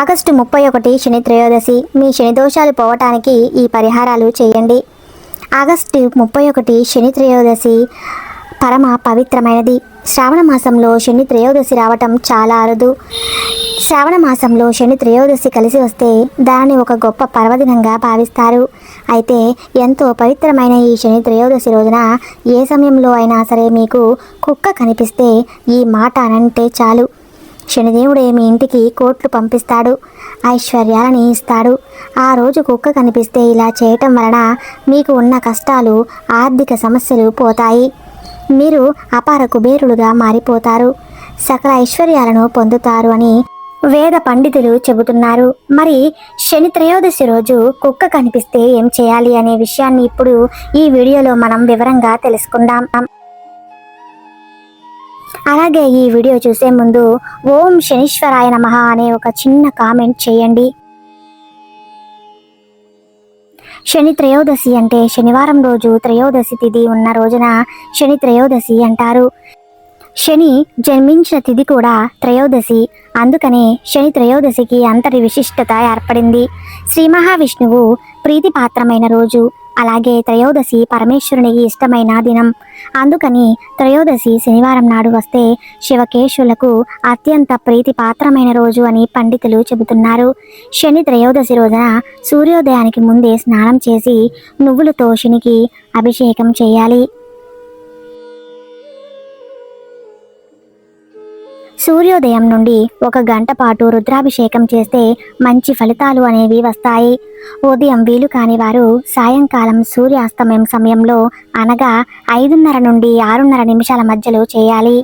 August ముప్పై ఒకటి శని త్రయోదశి మీ శని దోషాలు పోవటానికి ఈ పరిహారాలు చేయండి. ఆగస్టు ముప్పై ఒకటి శని త్రయోదశి పరమ పవిత్రమైనది. శ్రావణ మాసంలో శని త్రయోదశి రావటం చాలా అరుదు. శ్రావణ మాసంలో శని త్రయోదశి కలిసి వస్తే దానిని ఒక గొప్ప పర్వదినంగా భావిస్తారు. అయితే ఎంతో పవిత్రమైన ఈ శని త్రయోదశి రోజున ఏ సమయంలో అయినా సరే మీకు కుక్క కనిపిస్తే ఈ మాట అనంటే చాలు. శనిదేవుడే మీ ఇంటికి కోట్లు పంపిస్తాడు ఐశ్వర్యాలని ఇస్తాడు. ఆ రోజు కుక్క కనిపిస్తే ఇలా చేయటం వలన మీకు ఉన్న కష్టాలు ఆర్థిక సమస్యలు పోతాయి. మీరు అపార కుబేరులుగా మారిపోతారు. సకల ఐశ్వర్యాలను పొందుతారు అని వేద పండితులు చెబుతున్నారు. మరి శని త్రయోదశి రోజు కుక్క కనిపిస్తే ఏం చేయాలి అనే విషయాన్ని ఇప్పుడు ఈ వీడియోలో మనం వివరంగా తెలుసుకుందాం. అలాగే ఈ వీడియో చూసే ముందు ఓం శనీశ్వరాయ నమ అనే ఒక చిన్న కామెంట్ చేయండి. శని త్రయోదశి అంటే శనివారం రోజు త్రయోదశి తిథి ఉన్న రోజున శని త్రయోదశి అంటారు. శని జన్మించిన తిథి కూడా త్రయోదశి. అందుకనే శని త్రయోదశికి అంతటి విశిష్టత ఏర్పడింది. శ్రీ మహావిష్ణువు ప్రీతిపాత్రమైన రోజు. అలాగే త్రయోదశి పరమేశ్వరునికి ఇష్టమైన దినం. అందుకని త్రయోదశి శనివారం నాడు వస్తే శివకేశులకు అత్యంత ప్రీతిపాత్రమైన రోజు అని పండితులు చెబుతున్నారు. శని త్రయోదశి రోజున సూర్యోదయానికి ముందే స్నానం చేసి నువ్వులతో శనికి అభిషేకం చేయాలి. సూర్యోదయం నుండి ఒక గంట పాటు రుద్రాభిషేకం చేస్తే మంచి ఫలితాలు అనేవి వస్తాయి. ఉదయం వీలు కాని వారు సాయంకాలం సూర్యాస్తమయం సమయంలో అనగా ఐదున్నర నుండి ఆరున్నర నిమిషాల మధ్యలో చేయాలి.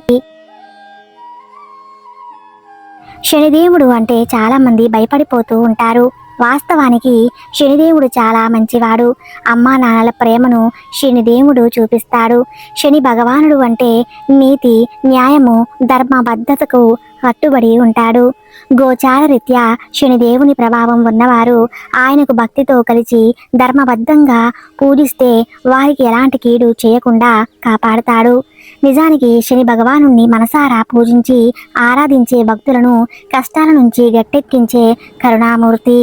శనిదేవుడు అంటే చాలామంది భయపడిపోతూ ఉంటారు. వాస్తవానికి శనిదేవుడు చాలా మంచివాడు. అమ్మా నాన్నల ప్రేమను శనిదేవుడు చూపిస్తాడు. శని భగవానుడు అంటే నీతి న్యాయము ధర్మబద్ధతకు కట్టుబడి ఉంటాడు. గోచార రీత్యా శనిదేవుని ప్రభావం ఉన్నవారు ఆయనకు భక్తితో కలిసి ధర్మబద్ధంగా పూజిస్తే వారికి ఎలాంటి కీడు చేయకుండా కాపాడతాడు. నిజానికి శని భగవాను మనసారా పూజించి ఆరాధించే భక్తులను కష్టాల నుంచి గట్టెక్కించే కరుణామూర్తి.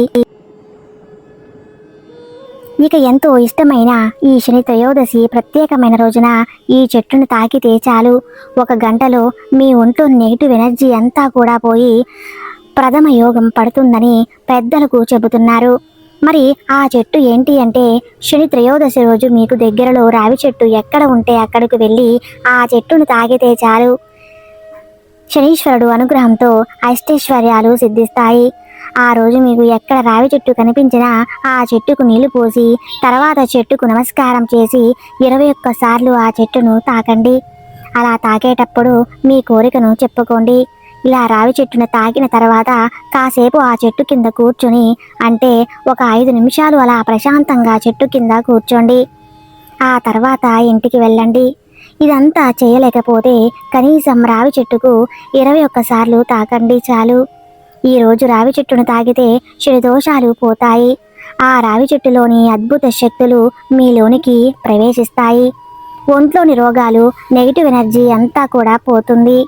ఇక ఎంతో ఇష్టమైన ఈ శని త్రయోదశి ప్రత్యేకమైన రోజున ఈ చెట్టును తాకితే చాలు. ఒక గంటలో మీ ఒంట్లో నెగిటివ్ ఎనర్జీ అంతా కూడా పోయి ప్రథమ యోగం పడుతుందని పెద్దలకు చెబుతున్నారు. మరి ఆ చెట్టు ఏంటి అంటే శని త్రయోదశి రోజు మీకు దగ్గరలో రావి చెట్టు ఎక్కడ ఉంటే అక్కడికి వెళ్ళి ఆ చెట్టును తాగితే చాలు. శనీశ్వరుడు అనుగ్రహంతో అష్టైశ్వర్యాలు సిద్ధిస్తాయి. ఆ రోజు మీకు ఎక్కడ రావి చెట్టు కనిపించినా ఆ చెట్టుకు నీళ్ళు పోసి తర్వాత చెట్టుకు నమస్కారం చేసి ఇరవై ఒక్కసార్లు ఆ చెట్టును తాకండి. అలా తాకేటప్పుడు మీ కోరికను చెప్పుకోండి. ఇలా రావి చెట్టును తాకిన తర్వాత కాసేపు ఆ చెట్టు కింద కూర్చొని అంటే ఒక ఐదు నిమిషాలు అలా ప్రశాంతంగా చెట్టు కింద కూర్చోండి. ఆ తర్వాత ఇంటికి వెళ్ళండి. ఇదంతా చేయలేకపోతే కనీసం రావి చెట్టుకు ఇరవై ఒక్కసార్లు తాకండి చాలు. ఈ రోజు రావి చెట్టును తాగితే చెడు దోషాలు పోతాయి. ఆ రావి చెట్టులోని అద్భుత శక్తులు మీలోనికి ప్రవేశిస్తాయి. ఒంట్లోని రోగాలు నెగిటివ్ ఎనర్జీ అంతా కూడా పోతుంది.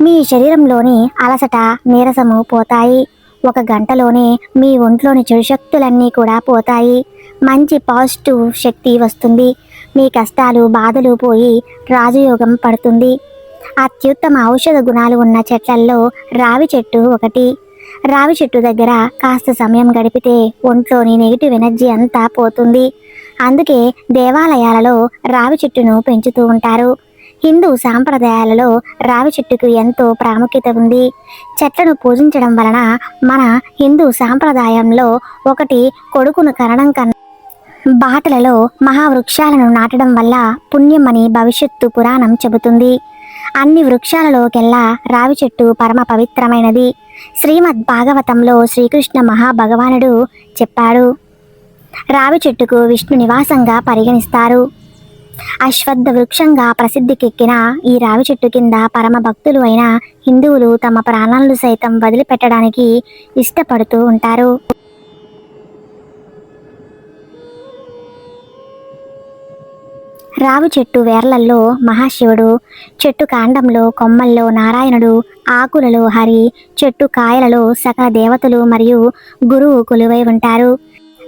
మీ శరీరంలోని అలసట నీరసము పోతాయి. ఒక గంటలోనే మీ ఒంట్లోని చెడు శక్తులన్నీ కూడా పోతాయి. మంచి పాజిటివ్ శక్తి వస్తుంది. మీ కష్టాలు బాధలు పోయి రాజయోగం పడుతుంది. అత్యుత్తమ ఔషధ గుణాలు ఉన్న చెట్లల్లో రావి చెట్టు ఒకటి. రావి చెట్టు దగ్గర కాస్త సమయం గడిపితే ఒంట్లోని నెగిటివ్ ఎనర్జీ అంతా పోతుంది. అందుకే దేవాలయాలలో రావి చెట్టును పెంచుతూ ఉంటారు. హిందూ సాంప్రదాయాలలో రావి చెట్టుకు ఎంతో ప్రాముఖ్యత ఉంది. చెట్లను పూజించడం వలన మన హిందూ సాంప్రదాయంలో ఒకటి కొడుకును కనడం కన్నా బాటలలో మహావృక్షాలను నాటడం వల్ల పుణ్యమని భవిష్యత్తు పురాణం చెబుతుంది. అన్ని వృక్షాలలోకెల్లా రావి చెట్టు పరమ పవిత్రమైనది. శ్రీమద్ భాగవతంలో శ్రీకృష్ణ మహాభగవానుడు చెప్పాడు. రావి చెట్టుకు విష్ణు నివాసంగా పరిగణిస్తారు. అశ్వద్ధ వృక్షంగా ప్రసిద్ధికెక్కిన ఈ రావి చెట్టు కింద పరమ భక్తులు అయిన హిందువులు తమ ప్రాణాలను సైతం వదిలిపెట్టడానికి ఇష్టపడుతూ ఉంటారు. రావి చెట్టు వేర్లల్లో మహాశివుడు చెట్టు కాండంలో కొమ్మల్లో నారాయణుడు ఆకులలో హరి చెట్టు కాయలలో సకల దేవతలు మరియు గురువు కొలువై ఉంటారు.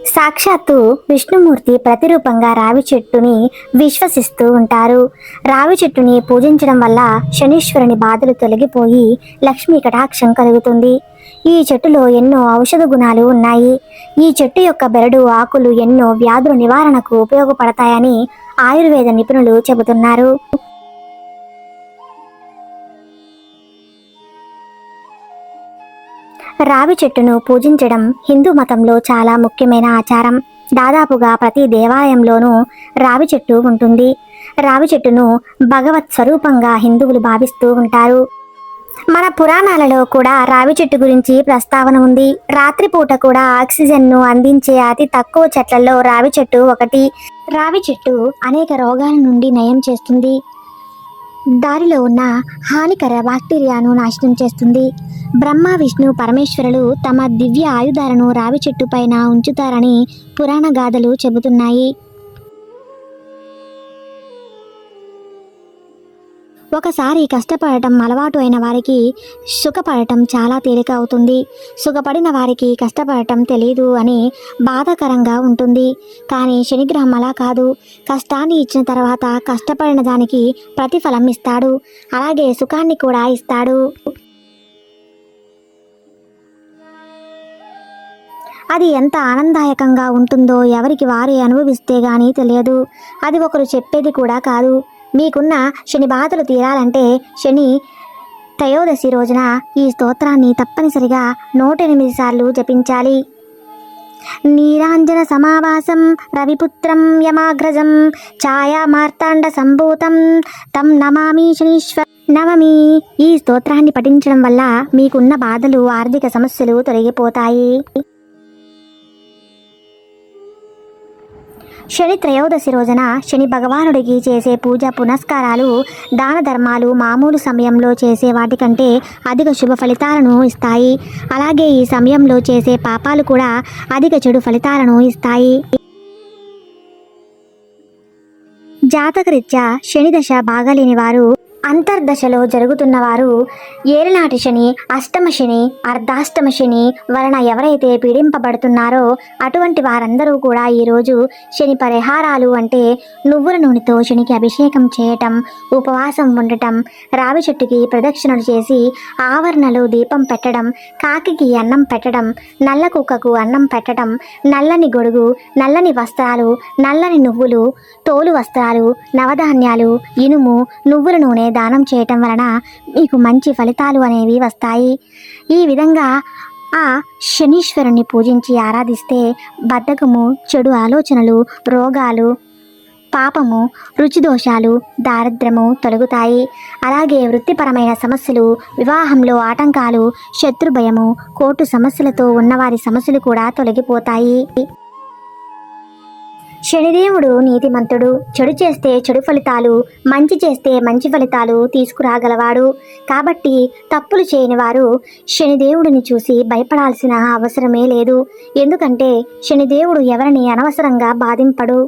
సాక్షాత్తు విష్ణుమూర్తి ప్రతిరూపంగా రావి చెట్టుని విశ్వసిస్తూ ఉంటారు. రావి చెట్టుని పూజించడం వల్ల శనీశ్వరుని బాధలు తొలగిపోయి లక్ష్మీ కటాక్షం కలుగుతుంది. ఈ చెట్టులో ఎన్నో ఔషధ గుణాలు ఉన్నాయి. ఈ చెట్టు యొక్క బెరడు ఆకులు ఎన్నో వ్యాధుల నివారణకు ఉపయోగపడతాయని ఆయుర్వేద నిపుణులు చెబుతున్నారు. రావి చెట్టును పూజించడం హిందూ మతంలో చాలా ముఖ్యమైన ఆచారం. దాదాపుగా ప్రతి దేవాలయంలోనూ రావి చెట్టు ఉంటుంది. రావి చెట్టును భగవత్ స్వరూపంగా హిందువులు భావిస్తూ ఉంటారు. మన పురాణాలలో కూడా రావి చెట్టు గురించి ప్రస్తావన ఉంది. రాత్రిపూట కూడా ఆక్సిజన్ను అందించే అతి తక్కువ చెట్లలో రావి చెట్టు ఒకటి. రావి చెట్టు అనేక రోగాల నుండి నయం చేస్తుంది. దారిలో ఉన్న హానికర బాక్టీరియాను నాశనం చేస్తుంది. బ్రహ్మ విష్ణు పరమేశ్వరులు తమ దివ్య ఆయుధాలను రావి చెట్టు పైన ఉంచుతారని పురాణ గాథలు చెబుతున్నాయి. ఒకసారి కష్టపడటం అలవాటు అయిన వారికి సుఖపడటం చాలా తేలిక అవుతుంది. సుఖపడిన వారికి కష్టపడటం తెలియదు అని బాధాకరంగా ఉంటుంది. కానీ శనిగ్రహం అలా కాదు. కష్టాన్ని ఇచ్చిన తర్వాత కష్టపడిన దానికి ప్రతిఫలం ఇస్తాడు. అలాగే సుఖాన్ని కూడా ఇస్తాడు. అది ఎంత ఆనందదాయకంగా ఉంటుందో ఎవరికి వారే అనుభవిస్తే గానీ తెలియదు. అది ఒకరు చెప్పేది కూడా కాదు. మీకున్న శని బాధలు తీరాలంటే శని త్రయోదశి రోజున ఈ స్తోత్రాన్ని తప్పనిసరిగా నూట ఎనిమిది సార్లు జపించాలి. నీరాంజన సమావాసం రవిపుత్రం యమాగ్రజం ఛాయా మార్తాండ సంభూతం తం నమామి శనీశ్వర నవమి ఈ స్తోత్రాన్ని పఠించడం వల్ల మీకున్న బాధలు ఆర్థిక సమస్యలు తొలగిపోతాయి. శని త్రయోదశి రోజున శని భగవానుడికి చేసే పూజ పునస్కారాలు దాన ధర్మాలు మామూలు సమయంలో చేసే వాటికంటే అధిక శుభ ఫలితాలను ఇస్తాయి. అలాగే ఈ సమయంలో చేసే పాపాలు కూడా అధిక చెడు ఫలితాలను ఇస్తాయి. జాతకరీత్యా శని దశ బాగాలేని వారు అంతర్దశలో జరుగుతున్న వారు ఏలినాటి శని అష్టమ శని అర్ధాష్టమ శని వలన ఎవరైతే పీడింపబడుతున్నారో అటువంటి వారందరూ కూడా ఈరోజు శని పరిహారాలు అంటే నువ్వుల నూనెతో శనికి అభిషేకం చేయటం ఉపవాసం ఉండటం రావి చెట్టుకి ప్రదక్షిణలు చేసి ఆవరణలో దీపం పెట్టడం కాకికి అన్నం పెట్టడం నల్ల కుక్కకు అన్నం పెట్టడం నల్లని గొడుగు నల్లని వస్త్రాలు నల్లని నువ్వులు తోలు వస్త్రాలు నవధాన్యాలు ఇనుము నువ్వుల నూనె దానం చేయటం వలన మీకు మంచి ఫలితాలు అనేవి వస్తాయి. ఈ విధంగా ఆ శనీశ్వరుని పూజించి ఆరాధిస్తే బద్ధకము చెడు ఆలోచనలు రోగాలు పాపము రుచి దోషాలు దారిద్ర్యము తొలగుతాయి. అలాగే వృత్తిపరమైన సమస్యలు వివాహంలో ఆటంకాలు శత్రుభయము కోర్టు సమస్యలతో ఉన్నవారి సమస్యలు కూడా తొలగిపోతాయి. శనిదేవుడు నీతిమంతుడు. చెడు చేస్తే చెడు ఫలితాలు మంచి చేస్తే మంచి ఫలితాలు తీసుకురాగలవాడు. కాబట్టి తప్పులు చేయని వారు శనిదేవుడిని చూసి భయపడాల్సిన అవసరమే లేదు. ఎందుకంటే శనిదేవుడు ఎవరిని అనవసరంగా బాధింపడు.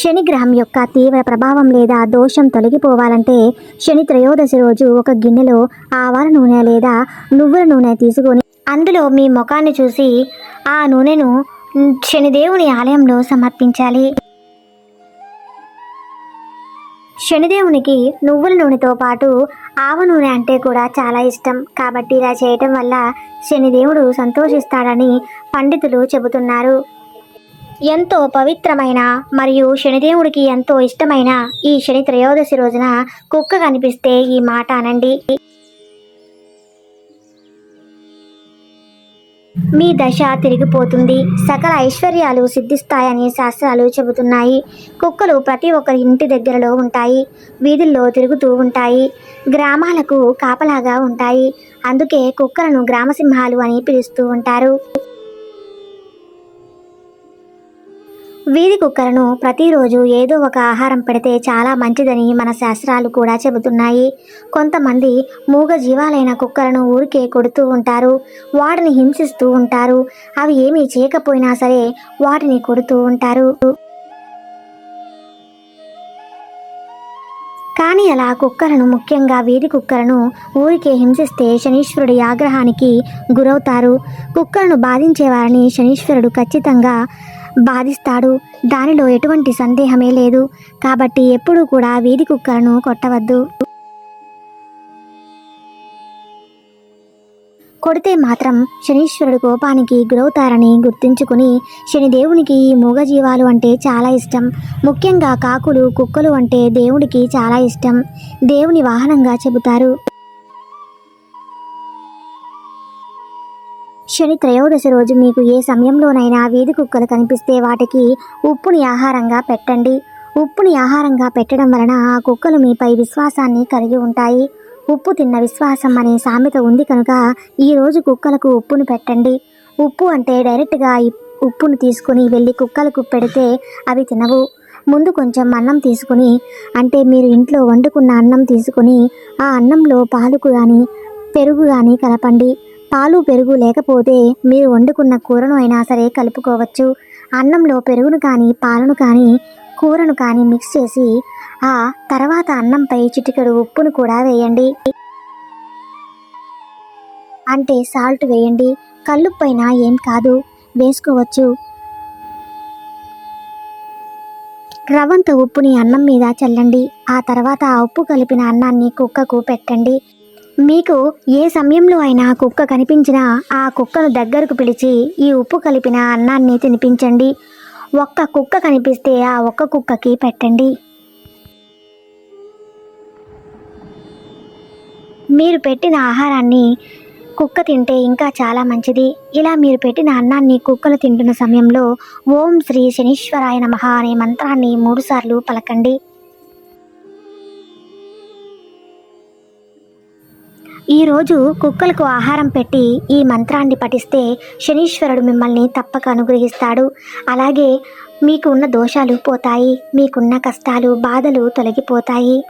శని గ్రహం యొక్క తీవ్ర ప్రభావం లేదా దోషం తొలగిపోవాలంటే శని త్రయోదశి రోజు ఒక గిన్నెలో ఆవాల నూనె లేదా నువ్వుల నూనె తీసుకొని అందులో మీ ముఖాన్ని చూసి ఆ నూనెను శనిదేవుని ఆలయంలో సమర్పించాలి. శనిదేవునికి నువ్వుల నూనెతో పాటు ఆవ నూనె అంటే కూడా చాలా ఇష్టం. కాబట్టి ఇలా చేయటం వల్ల శనిదేవుడు సంతోషిస్తాడని పండితులు చెబుతున్నారు. ఎంతో పవిత్రమైన మరియు శనిదేవుడికి ఎంతో ఇష్టమైన ఈ శని త్రయోదశి రోజున కుక్క కనిపిస్తే ఈ మాట అనండి. మీ దశ తిరిగిపోతుంది. సకల ఐశ్వర్యాలు సిద్ధిస్తాయని శాస్త్రాలు చెబుతున్నాయి. కుక్కలు ప్రతి ఒక్కరి ఇంటి దగ్గరలో ఉంటాయి. వీధుల్లో తిరుగుతూ ఉంటాయి. గ్రామాలకు కాపలాగా ఉంటాయి. అందుకే కుక్కలను గ్రామసింహాలు అని పిలుస్తూ ఉంటారు. వీధి కుక్కలను ప్రతిరోజు ఏదో ఒక ఆహారం పెడితే చాలా మంచిదని మన శాస్త్రాలు కూడా చెబుతున్నాయి. కొంతమంది మూగ జీవాలైన కుక్కలను ఊరికే కొడుతూ ఉంటారు వాటిని హింసిస్తూ ఉంటారు. అవి ఏమీ చేయకపోయినా సరే వాటిని కొడుతూ ఉంటారు. కానీ అలా కుక్కలను ముఖ్యంగా వీధి కుక్కలను ఊరికే హింసిస్తే శనీశ్వరుడి ఆగ్రహానికి గురవుతారు. కుక్కలను బాధించేవారిని శనీశ్వరుడు ఖచ్చితంగా బాధిస్తాడు. దానిలో ఎటువంటి సందేహమే లేదు. కాబట్టి ఎప్పుడూ కూడా వీధి కుక్కలను కొట్టవద్దు. కొడితే మాత్రం శనీశ్వరుడు కోపానికి గురవుతారని గుర్తుంచుకుని శనిదేవునికి ఈ మూగజీవాలు అంటే చాలా ఇష్టం. ముఖ్యంగా కాకులు కుక్కలు అంటే దేవుడికి చాలా ఇష్టం. దేవుని వాహనంగా చెబుతారు. శని త్రయోదశి రోజు మీకు ఏ సమయంలోనైనా వీధి కుక్కలు కనిపిస్తే వాటికి ఉప్పుని ఆహారంగా పెట్టండి. ఉప్పుని ఆహారంగా పెట్టడం వలన ఆ కుక్కలు మీపై విశ్వాసాన్ని కలిగి ఉంటాయి. ఉప్పు తిన్న విశ్వాసం అనే సామెత ఉంది కనుక ఈరోజు కుక్కలకు ఉప్పును పెట్టండి. ఉప్పు అంటే డైరెక్ట్గా ఉప్పును తీసుకుని వెళ్ళి కుక్కలకు పెడితే అవి తినవు. ముందు కొంచెం అన్నం తీసుకుని అంటే మీరు ఇంట్లో వండుకున్న అన్నం తీసుకుని ఆ అన్నంలో పాలుకు కానీ పెరుగు కానీ కలపండి. పాలు పెరుగు లేకపోతే మీరు వండుకున్న కూరను అయినా సరే కలుపుకోవచ్చు. అన్నంలో పెరుగును కానీ పాలను కానీ కూరను కానీ మిక్స్ చేసి ఆ తర్వాత అన్నంపై చిటికెడు ఉప్పును కూడా వేయండి. అంటే సాల్ట్ వేయండి. కల్లుప్పైనా ఏం కాదు. వేసుకోవచ్చు. రవంత ఉప్పుని అన్నం మీద చల్లండి. ఆ తర్వాత ఆ ఉప్పు కలిపిన అన్నాన్ని కుక్కకు పెట్టండి. మీకు ఏ సమయంలో అయినా కుక్క కనిపించినా ఆ కుక్కను దగ్గరకు పిలిచి ఈ ఉప్పు కలిపిన అన్నాన్ని తినిపించండి. ఒక్క కుక్క కనిపిస్తే ఆ ఒక్క కుక్కకి పెట్టండి. మీరు పెట్టిన ఆహారాన్ని కుక్క తింటే ఇంకా చాలా మంచిది. ఇలా మీరు పెట్టిన అన్నాన్ని కుక్కలు తింటున్న సమయంలో ఓం శ్రీ శనీశ్వరాయ నమః అనే మంత్రాన్ని మూడుసార్లు పలకండి. ఈరోజు కుక్కలకు ఆహారం పెట్టి ఈ మంత్రాన్ని పఠిస్తే శనీశ్వరుడు మిమ్మల్ని తప్పక అనుగ్రహిస్తాడు. అలాగే మీకు ఉన్న దోషాలు పోతాయి మీకున్న కష్టాలు బాధలు తొలగిపోతాయి.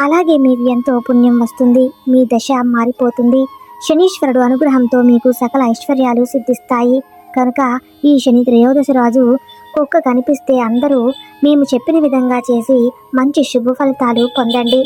అలాగే మీకు ఎంతో పుణ్యం వస్తుంది మీ దశ మారిపోతుంది. శనీశ్వరుడు అనుగ్రహంతో మీకు సకల ఐశ్వర్యాలు సిద్ధిస్తాయి. కనుక ఈ శని త్రయోదశి రాజు కుక్క కనిపిస్తే అందరూ మేము చెప్పిన విధంగా చేసి మంచి శుభ ఫలితాలు పొందండి.